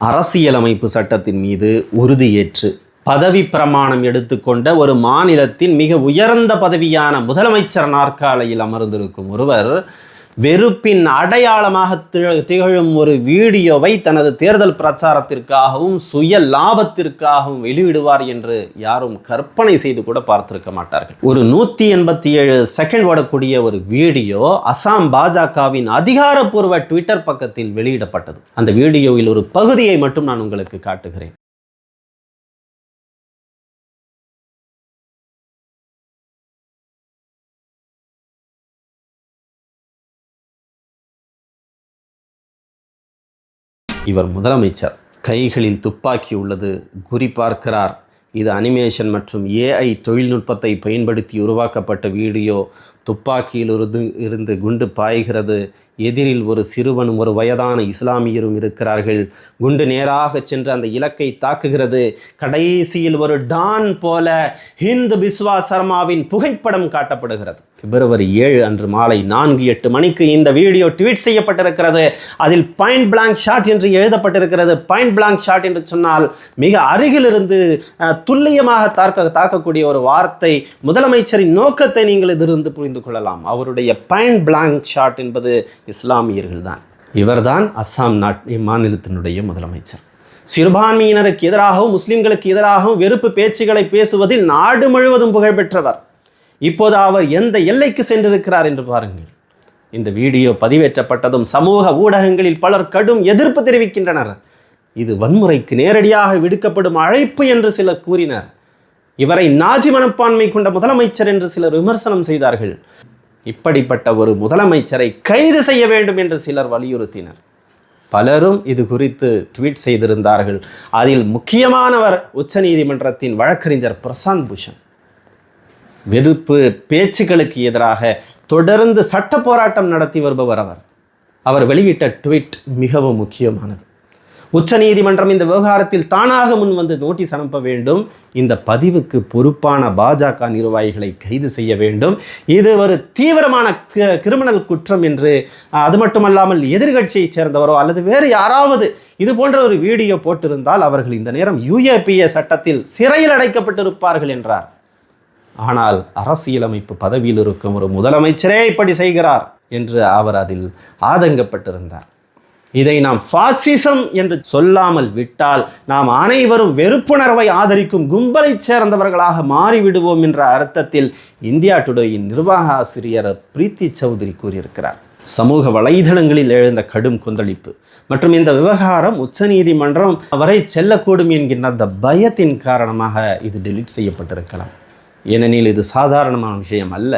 அரசியலமைப்பு சட்டத்தின் மீது உறுதியேற்று பதவி பிரமாணம் எடுத்துக்கொண்ட ஒரு மாநிலத்தின் மிக உயர்ந்த பதவியான முதலமைச்சர் நாற்காலையில் அமர்ந்திருக்கும் ஒருவர் வெறுப்பின் அடையாளமாக திகழும் ஒரு வீடியோவை தனது தேர்தல் பிரச்சாரத்திற்காகவும் சுய லாபத்திற்காகவும் வெளியிடுவார் என்று யாரும் கற்பனை செய்து கூட பார்த்திருக்க மாட்டார்கள். ஒரு நூற்றி எண்பத்தி ஏழு செகண்ட் ஓடக்கூடிய ஒரு வீடியோ அசாம் பாஜகவின் அதிகாரப்பூர்வ ட்விட்டர் பக்கத்தில் வெளியிடப்பட்டது. அந்த வீடியோவில் ஒரு பகுதியை மட்டும் நான் உங்களுக்கு காட்டுகிறேன். இவர் முதலமைச்சர். கைகளில் துப்பாக்கி உள்ளது. குறி பார்க்கிறார். இது அனிமேஷன் மற்றும் ஏஐ தொழில்நுட்பத்தை பயன்படுத்தி உருவாக்கப்பட்ட வீடியோ. துப்பாக்கியில் இருந்து இருந்து குண்டு பாய்கிறது. எதிரில் ஒரு சிறுவனும் ஒரு வயதான இஸ்லாமியரும் இருக்கிறார்கள். குண்டு நேராக சென்று அந்த இலக்கை தாக்குகிறது. கடைசியில் ஒரு டான் போல ஹிந்து பிஸ்வா சர்மாவின் புகைப்படம் காட்டப்படுகிறது. பிப்ரவரி ஏழு அன்று மாலை நான்கு எட்டு மணிக்கு இந்த வீடியோ ட்வீட் செய்யப்பட்டிருக்கிறது. அதில் பாயிண்ட் பிளாங்க் ஷாட் என்று எழுதப்பட்டிருக்கிறது. பாயிண்ட் பிளாங்க் ஷாட் என்று சொன்னால் மிக அருகிலிருந்து துல்லியமாக தாக்க தாக்கக்கூடிய ஒரு வார்த்தை. முதலமைச்சரின் நோக்கத்தை நீங்கள் இதிலிருந்து புரிந்து கொள்ளலாம். அவருடைய பாயிண்ட் பிளாங்க் ஷாட் என்பது இஸ்லாமியர்கள் தான் இவர்தான் அஸ்ஸாம் நாட் மாநிலத்தினுடைய முதலமைச்சர். சிறுபான்மையினருக்கு எதிராகவும் முஸ்லிம்களுக்கு எதிராகவும் வெறுப்பு பேச்சுகளை பேசுவதில் நாடு முழுவதும் புகழ்பெற்றவர். இப்போது அவர் எந்த எல்லைக்கு சென்றிருக்கிறார் என்று பாருங்கள். இந்த வீடியோ பதிவேற்றப்பட்டதும் சமூக ஊடகங்களில் பலர் கடும் எதிர்ப்பு தெரிவிக்கின்றனர். இது வன்முறைக்கு நேரடியாக விடுக்கப்படும் அழைப்பு என்று சிலர் கூறினர். இவரை நாஜி மனப்பான்மை கொண்ட முதலமைச்சர் என்று சிலர் விமர்சனம் செய்தார்கள். இப்படிப்பட்ட ஒரு முதலமைச்சரை கைது செய்ய வேண்டும் என்று சிலர் வலியுறுத்தினர். பலரும் இது குறித்து ட்வீட் செய்திருந்தார்கள். அதில் முக்கியமானவர் உச்சநீதிமன்றத்தின் வழக்கறிஞர் பிரசாந்த் பூஷன். வெறுப்பு பேச்சுக்களுக்கு எதிராக தொடர்ந்து சட்ட போராட்டம் நடத்தி வருபவர் அவர். அவர் வெளியிட்ட ட்வீட் மிகவும் முக்கியமானது. உச்சநீதிமன்றம் இந்த விவகாரத்தில் தானாக முன் வந்து நோட்டீஸ் அனுப்ப வேண்டும். இந்த பதிவுக்கு பொறுப்பான பாஜக நிர்வாகிகளை கைது செய்ய வேண்டும். இது ஒரு தீவிரமான கி- கிரிமினல் குற்றம் என்று அது மட்டுமல்லாமல் எதிர்கட்சியைச் சேர்ந்தவரோ அல்லது வேறு யாராவது இது போன்ற ஒரு வீடியோ போட்டிருந்தால் அவர்கள் இந்த நேரம் யுஏபிஏ சட்டத்தில் சிறையில் அடைக்கப்பட்டிருப்பார்கள் என்றார். ஆனால் அரசியலமைப்பு பதவியில் இருக்கும் ஒரு முதலமைச்சரே இப்படி செய்கிறார் என்று அவர் அதில் ஆதங்கப்பட்டிருந்தார். இதை நாம் பாசிசம் என்று சொல்லாமல் விட்டால் நாம் அனைவரும் வெறுப்புணர்வை ஆதரிக்கும் கும்பலைச் சேர்ந்தவர்களாக மாறிவிடுவோம் என்ற அர்த்தத்தில் இந்தியா டுடேயின் நிர்வாக ஆசிரியர் பிரீத்தி சௌத்ரி கூறியிருக்கிறார். சமூக வலைதளங்களில் எழுந்த கடும் கொந்தளிப்பு மற்றும் இந்த விவகாரம் உச்சநீதிமன்றம் வரை செல்லக்கூடும் என்கின்ற அந்த பயத்தின் காரணமாக இது டெலீட் செய்யப்பட்டிருக்கலாம். ஏனெனில் இது சாதாரணமான விஷயம் அல்ல.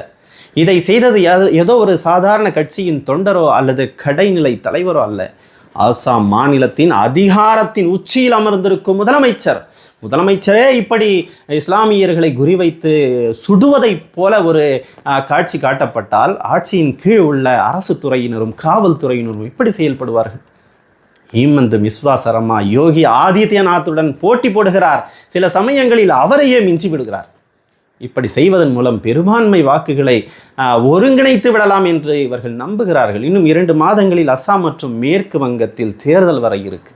இதை செய்தது ஏதோ ஒரு சாதாரண கட்சியின் தொண்டரோ அல்லது கடைநிலை தலைவரோ அல்ல. ஆசாம் மாநிலத்தின் அதிகாரத்தின் உச்சியில் அமர்ந்திருக்கும் முதலமைச்சர். முதலமைச்சரே இப்படி இஸ்லாமியர்களை குறிவைத்து சுடுவதைப் போல ஒரு காட்சி காட்டப்பட்டால் ஆட்சியின் கீழ் உள்ள அரசு துறையினரும் காவல்துறையினரும் இப்படி செயல்படுவார்கள். ஹீமந்த் மிஸ்வா சரமா யோகி ஆதித்யநாத்துடன் போட்டி போடுகிறார். சில சமயங்களில் அவரையே மிஞ்சி விடுகிறார். இப்படி செய்வதன் மூலம் பெரும்பான்மை வாக்குகளை ஒருங்கிணைத்து விடலாம் என்று இவர்கள் நம்புகிறார்கள். இன்னும் இரண்டு மாதங்களில் அஸ்ஸாம் மற்றும் மேற்கு வங்கத்தில் தேர்தல் வர இருக்கு.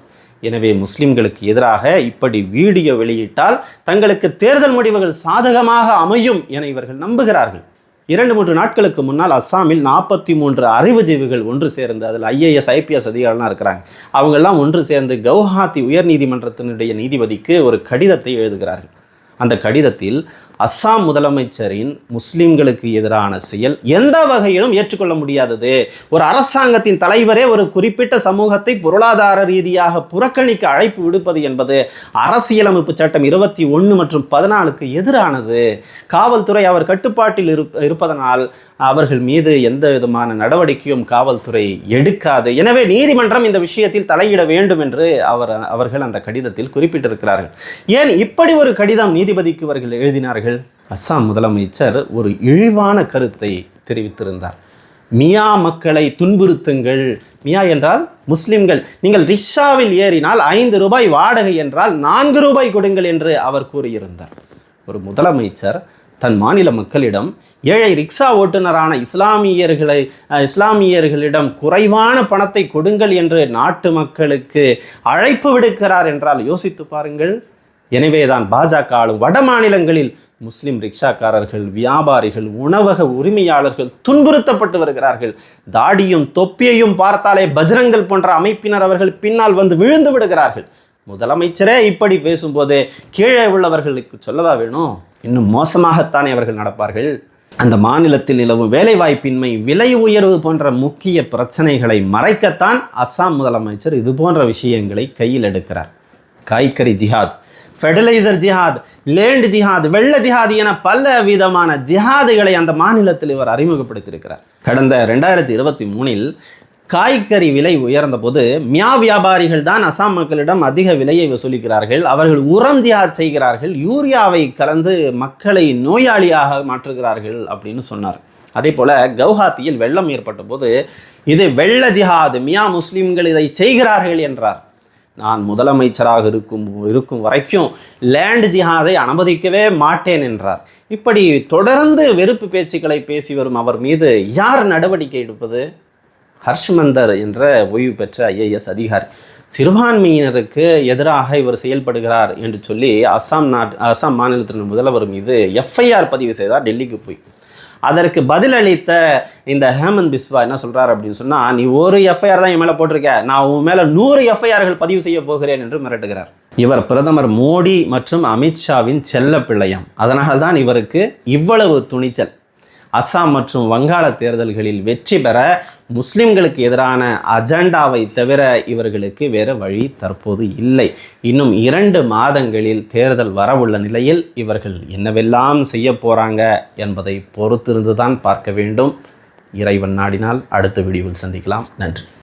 எனவே முஸ்லிம்களுக்கு எதிராக இப்படி வீடியோ வெளியிட்டால் தங்களுக்கு தேர்தல் முடிவுகள் சாதகமாக அமையும் என இவர்கள் நம்புகிறார்கள். இரண்டு மூன்று நாட்களுக்கு முன்னால் அஸ்ஸாமில் நாற்பத்தி மூன்று அறிவுஜீவிகள் ஒன்று சேர்ந்து அதில் ஐஏஎஸ் ஐபிஎஸ் அதிகாரிலாம் இருக்கிறாங்க. அவங்கெல்லாம் ஒன்று சேர்ந்து கவுஹாத்தி உயர்நீதிமன்றத்தினுடைய நீதிபதிக்கு ஒரு கடிதத்தை எழுதுகிறார்கள். அந்த கடிதத்தில் அஸ்ஸாம் முதலமைச்சரின் முஸ்லிம்களுக்கு எதிரான செயல் எந்த வகையிலும் ஏற்றுக்கொள்ள முடியாதது. ஒரு அரசாங்கத்தின் தலைவரே ஒரு குறிப்பிட்ட சமூகத்தை பொருளாதார ரீதியாக புறக்கணிக்க அழைப்பு விடுப்பது என்பது அரசியலமைப்பு சட்டம் இருபத்தி ஒன்று மற்றும் பதினாலுக்கு எதிரானது. காவல்துறை அவர் கட்டுப்பாட்டில் இருப் இருப்பதனால் அவர்கள் மீது எந்த விதமான நடவடிக்கையும் காவல்துறை எடுக்காது. எனவே நீதிமன்றம் இந்த விஷயத்தில் தலையிட வேண்டும் என்று அவர் அவர்கள் அந்த கடிதத்தில் குறிப்பிட்டிருக்கிறார்கள். ஏன் இப்படி ஒரு கடிதம் நீதிபதிக்கு அவர்கள் எழுதினார்கள்? அஸ்ஸாம் முதலமைச்சர் ஒரு இழிவான கருத்தை தெரிவித்திருந்தார். மியா மக்களை துன்புறுத்துங்கள். மியா என்றால் முஸ்லிம்கள். நீங்கள் ரிக்ஷாவில் ஏறினால் ஐந்து ரூபாய் வாடகை என்றால் நான்கு ரூபாய் கொடுங்கள் என்று அவர் கூறியிருந்தார். ஒரு முதலமைச்சர் தன் மாநில மக்களிடம் ஏழை ரிக்ஷா ஓட்டுநரான இஸ்லாமியர்களை இஸ்லாமியர்களிடம் குறைவான பணத்தை கொடுங்கள் என்று நாட்டு மக்களுக்கு அழைப்பு விடுக்கிறார் என்றால் யோசித்து பாருங்கள். எனவேதான் பாஜக ஆளும் வட மாநிலங்களில் முஸ்லிம் ரிக்ஷாக்காரர்கள் வியாபாரிகள் உணவக உரிமையாளர்கள் துன்புறுத்தப்பட்டு வருகிறார்கள். தாடியும் தொப்பியையும் பார்த்தாலே பஜ்ரங்கல் போன்ற அமைப்பினர் அவர்கள் பின்னால் வந்து விழுந்து விடுகிறார்கள். முதலமைச்சரே இப்படி பேசும்போதே கீழே உள்ளவர்களுக்கு சொல்லவா வேணும்? இன்னும் மோசமாகத்தானே அவர்கள் நடப்பார்கள்? அந்த மாநிலத்தில் நிலவும் வேலைவாய்ப்பின்மை விலை உயர்வு போன்ற முக்கிய பிரச்சனைகளை மறைக்கத்தான் அஸ்ஸாம் முதலமைச்சர் இது போன்ற விஷயங்களை கையில் எடுக்கிறார். காய்கறி ஜிஹாத் ஃபெர்டிலைசர் ஜிஹாத் லேண்ட் ஜிஹாத் வெள்ள ஜிஹாத் என பல விதமான ஜிஹாதுகளை அந்த மாநிலத்தில் இவர் அறிமுகப்படுத்தியிருக்கிறார். கடந்த ரெண்டாயிரத்தி இருபத்தி மூணில் காய்கறி விலை உயர்ந்தபோது மியா வியாபாரிகள் தான் அசாம் மக்களிடம் அதிக விலையை வசூலிக்கிறார்கள். அவர்கள் உரம் ஜிஹாத் செய்கிறார்கள். யூரியாவை கலந்து மக்களை நோயாளியாக மாற்றுகிறார்கள் அப்படின்னு சொன்னார். அதே போல கவுஹாத்தியில் வெள்ளம் ஏற்பட்ட போது இது வெள்ள ஜிஹாத் மியா முஸ்லிம்கள் இதை செய்கிறார்கள் என்றார். நான் முதலமைச்சராக இருக்கும் இருக்கும் வரைக்கும் லேண்ட் ஜிஹாதை அனுமதிக்கவே மாட்டேன் என்றார். இப்படி தொடர்ந்து வெறுப்பு பேச்சுக்களை பேசி வரும் அவர் மீது யார் நடவடிக்கை எடுப்பது? ஹர்ஷ்மந்தர் என்ற ஓய்வு பெற்ற ஐஏஎஸ் அதிகாரி. சிறுபான்மையினருக்கு எதிராக இவர் செயல்படுகிறார் என்று சொல்லி அஸ்ஸாம் நாட் அஸ்ஸாம் மாநிலத்தின் முதல்வர் மீது எஃப்ஐஆர் பதிவு செய்தார் டெல்லிக்கு போய். அதற்கு பதிலளித்த இந்த ஹேமந்த் பிஸ்வா என்ன சொல்கிறார் அப்படின்னு சொன்னால் நீ ஒரு எஃப்ஐஆர் தான் என் மேலே போட்டிருக்க. நான் உன் மேலே நூறு எஃப்ஐஆர்கள் பதிவு செய்ய போகிறேன் என்று மிரட்டுகிறார். இவர் பிரதமர் மோடி மற்றும் அமித்ஷாவின் செல்ல பிள்ளையம் அதனால தான் இவருக்கு இவ்வளவு துணிச்சல். அஸ்ஸாம் மற்றும் வங்காள தேர்தல்களில் வெற்றி பெற முஸ்லிம்களுக்கு எதிரான அஜெண்டாவை தவிர இவர்களுக்கு வேறு வழி தற்போது இல்லை. இன்னும் இரண்டு மாதங்களில் தேர்தல் வரவுள்ள நிலையில் இவர்கள் என்னவெல்லாம் செய்ய போகிறாங்க என்பதை பொறுத்திருந்து தான் பார்க்க வேண்டும். இறைவன் நாடினால் அடுத்த வீடியோவில் சந்திக்கலாம். நன்றி.